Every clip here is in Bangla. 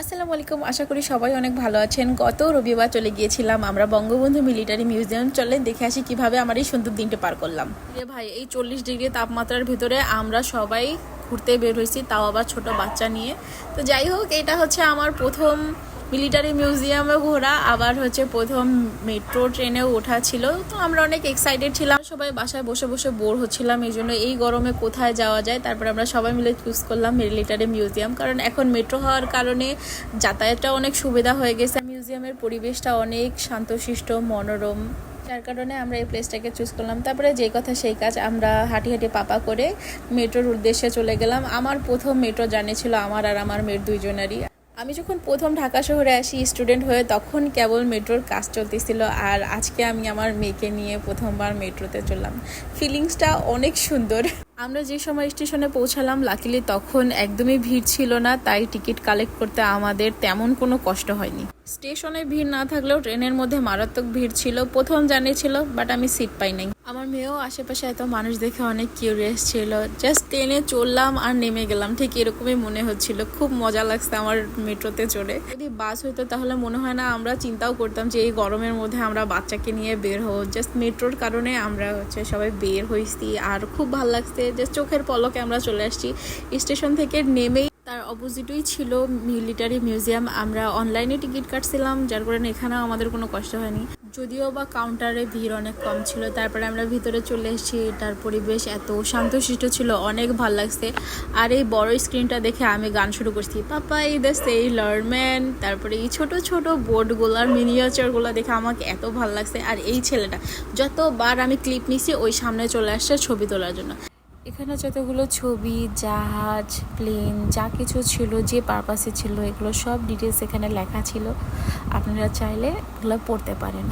আসসালামু আলাইকুম, আশা করি সবাই অনেক ভালো আছেন। গত রবিবার চলে গিয়েছিলাম আমরা বঙ্গবন্ধু মিলিটারি মিউজিয়াম চলে, দেখে আসি কীভাবে আমার এই সুন্দর দিনটা পার করলাম। রে ভাই, এই চল্লিশ ডিগ্রি তাপমাত্রার ভিতরে আমরা সবাই ঘুরতে বের হয়েছি, তাও আবার ছোট বাচ্চা নিয়ে। তো যাই হোক, এটা হচ্ছে আমার প্রথম মিলিটারি মিউজিয়ামে ঘোরা, আবার হচ্ছে প্রথম মেট্রো ট্রেনেও ওঠা ছিল। তো আমরা অনেক এক্সাইটেড ছিলাম। সবাই বাসায় বসে বসে বোর হচ্ছিলাম, এই জন্য এই গরমে কোথায় যাওয়া যায়? তারপর আমরা সবাই মিলে চুজ করলাম মিলিটারি মিউজিয়াম কারণ এখন মেট্রো হওয়ার কারণে যাতায়াতটা অনেক সুবিধা হয়ে গেছে। মিউজিয়ামের পরিবেশটা অনেক শান্তশিষ্ট, মনোরম। যার কারণে আমরা এই প্লেসটাকে চুজ করলাম। তারপরে যে কথা সেই কাজ, আমরা হাঁটি হাঁটি পাপা করে মেট্রোর উদ্দেশ্যে চলে গেলাম। আমার প্রথম মেট্রো জার্নি ছিল আমার আর আমার মেয়ের দুইজনেরই। আমি যখন প্রথম ঢাকা শহরে আসি স্টুডেন্ট হয়ে, তখন কেবল মেট্রোর কাজ চলতেছিল আর আজকে আমি আমার মেয়েকে নিয়ে প্রথমবার মেট্রোতে চললাম। ফিলিংসটা অনেক সুন্দর। আমরা যে সময় স্টেশনে পৌঁছালাম লাকিলি তখন একদমই ভিড় ছিল না, তাই টিকিট কালেক্ট করতে আমাদের তেমন কোনো কষ্ট হয়নি। স্টেশনে ভিড় না থাকলেও ট্রেনের মধ্যে মারাত্মক ভিড় ছিল, প্রথম জার্নি ছিল বাট আমি সিট পাই নাই। আমার মেয়েও আশেপাশে এত মানুষ দেখে অনেক কিউরিয়াস ছিল। জাস্ট ট্রেনে চললাম আর নেমে গেলাম, ঠিক এরকমই মনে হচ্ছিল। খুব মজা লাগছে আমার মেট্রোতে চড়ে। যদি বাস হইতো তাহলে মনে হয় না আমরা চিন্তাও করতাম যে এই গরমের মধ্যে আমরা বাচ্চাকে নিয়ে বের হব। জাস্ট মেট্রোর কারণে আমরা হচ্ছে সবাই বের হয়েছি আর খুব ভালো লাগছে জাস্ট চোখের পলকে আমরা চলে আসছি। স্টেশন থেকে নেমেই তার অপোজিটই ছিল মিলিটারি মিউজিয়াম। আমরা অনলাইনে টিকিট কাটছিলাম, যার কারণে এখানেও আমাদের কোনো কষ্ট হয়নি। যদিও বা কাউন্টারে ভিড় অনেক কম ছিল, তারপরে আমরা ভিতরে চলে এসেছি। এটার পরিবেশ এত শান্তশিষ্ট ছিল, অনেক ভালো লাগছে। আর এই বড় স্ক্রিনটা দেখে আমি গান শুরু করছি। পাপা, এই দ্য সেইলার ম্যান তারপরে এই ছোট ছোট আর মিনিয়েচারগুলো দেখে আমাকে এত ভালো লাগছে। আর এই ছেলেটা, যতবার আমি ক্লিপ নিছি, ওই সামনে চলে আসছে ছবি তোলার জন্য। এখানে যতগুলো ছবি, জাহাজ প্লেন যা কিছু ছিল, যে পারপাসে ছিল, এগুলো সব ডিটেলস এখানে লেখা ছিল। আপনারা চাইলে এগুলো পড়তে পারেন।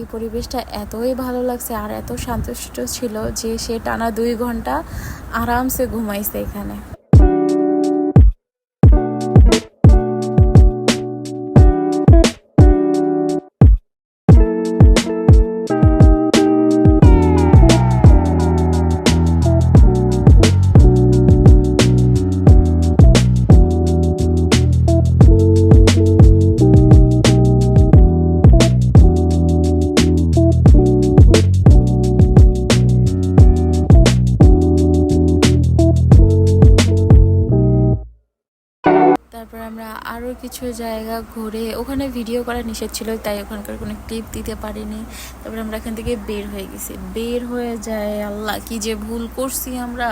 এই পরিবেশটা এতই ভালো লাগছে আর এত সন্তুষ্ট ছিল যে সে টানা দুই ঘণ্টা আরামসে ঘুমাইছে এখানে। আরও কিছু জায়গা ঘুরে, ওখানে ভিডিও করা নিষেধ ছিল, তাই ওখানকার কোনো ক্লিপ দিতে পারিনি। তারপরে আমরা এখান থেকে বের হয়ে গেছি। বের হয়ে যায়, আল্লাহ, কি যে ভুল করছি আমরা।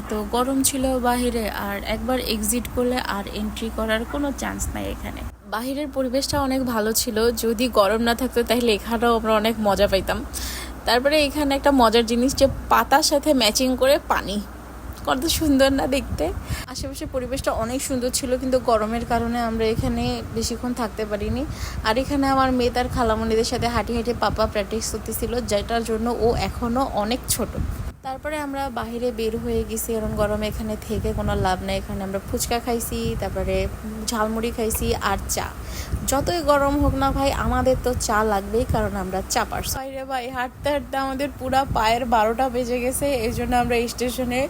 এত গরম ছিল বাহিরে, আর একবার এক্সিট করলে আর এন্ট্রি করার কোনো চান্স নাই এখানে। বাহিরের পরিবেশটা অনেক ভালো ছিল, যদি গরম না থাকতো তাহলে এখানেও আমরা অনেক মজা পাইতাম। তারপরে এখানে একটা মজার জিনিস যে, পাতার সাথে ম্যাচিং করে পানি। কত সুন্দর না দেখতে। আশেপাশে পরিবেশটা অনেক সুন্দর ছিল, কিন্তু গরমের কারণে আমরা এখানে বেশিক্ষণ থাকতে পারিনি। আর এখানে আমার মেয়ে তার খালামণিদের সাথে হাঁটি হাঁটি পাপা প্র্যাকটিস করতেছিল, যেটার জন্য ও এখনও অনেক ছোট। তারপরে আমরা বাইরে বের হয়ে গেছি এরকম গরমে এখানে থেকে কোনো লাভ নেই। এখানে আমরা ফুচকা খাইছি, তারপরে ঝালমুড়ি খাইছি আর চা। যতই গরম হোক না ভাই, আমাদের তো চা লাগবেই, কারণ আমরা চা পারছি বাইরে ভাই, হাঁটতে হাঁটতে আমাদের পুরা পায়ের বারোটা বেজে গেছে এই জন্য আমরা স্টেশনে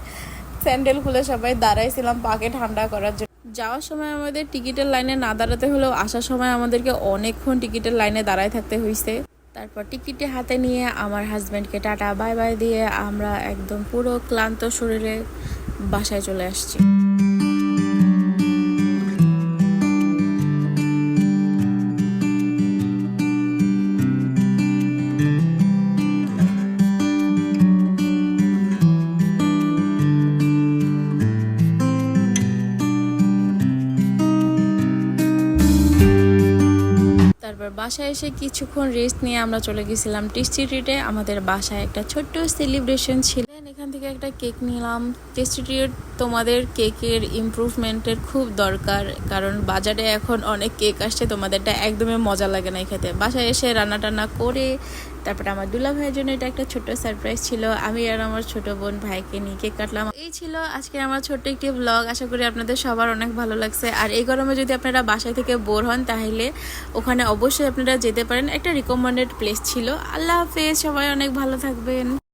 স্যান্ডেল খুলে সবাই দাঁড়াইছিলাম পাকে ঠান্ডা করার জন্য। যাওয়ার সময় আমাদের টিকিটের লাইনে না দাঁড়াতে হলেও আসার সময় আমাদেরকে অনেকক্ষণ টিকিটের লাইনে দাঁড়ায় থাকতে হয়েছে তারপর টিকিটে হাতে নিয়ে আমার হাজব্যান্ডকে টাটা বাই বাই দিয়ে আমরা একদম পুরো ক্লান্ত শরীরে বাসায় চলে আসছি। বাসায় এসে কিছুক্ষণ রেস্ট নিয়ে আমরা চলে গেছিলাম টেস্টি ট্রিটে আমাদের বাসায় একটা ছোট্ট সেলিব্রেশন ছিল। এখান থেকে একটা কেক নিলাম। টেস্টি ট্রিট তোমাদের কেকের ইম্প্রুভমেন্টের খুব দরকার, কারণ বাজারে এখন অনেক কেক আসছে, তোমাদেরটা একদমই মজা লাগে না খেতে। বাসায় এসে রান্না টান্না করে তারপরে আমার দুলা ভাইয়ের জন্য এটা একটা ছোট সারপ্রাইজ ছিল। আমি আর আমার ছোট বোন ভাইকে নিয়ে কেক কাটলাম। এই ছিল আজকে আমার ছোট্ট একটি ব্লগ আশা করি আপনাদের সবার অনেক ভালো লাগছে। আর এই গরমে যদি আপনারা বাসায় থেকে বোর হন, তাহলে ওখানে অবশ্যই আপনারা যেতে পারেন। একটা রিকমেন্ডেড প্লেস ছিল। আল্লাহ হাফেজ, সবাই অনেক ভালো থাকবেন।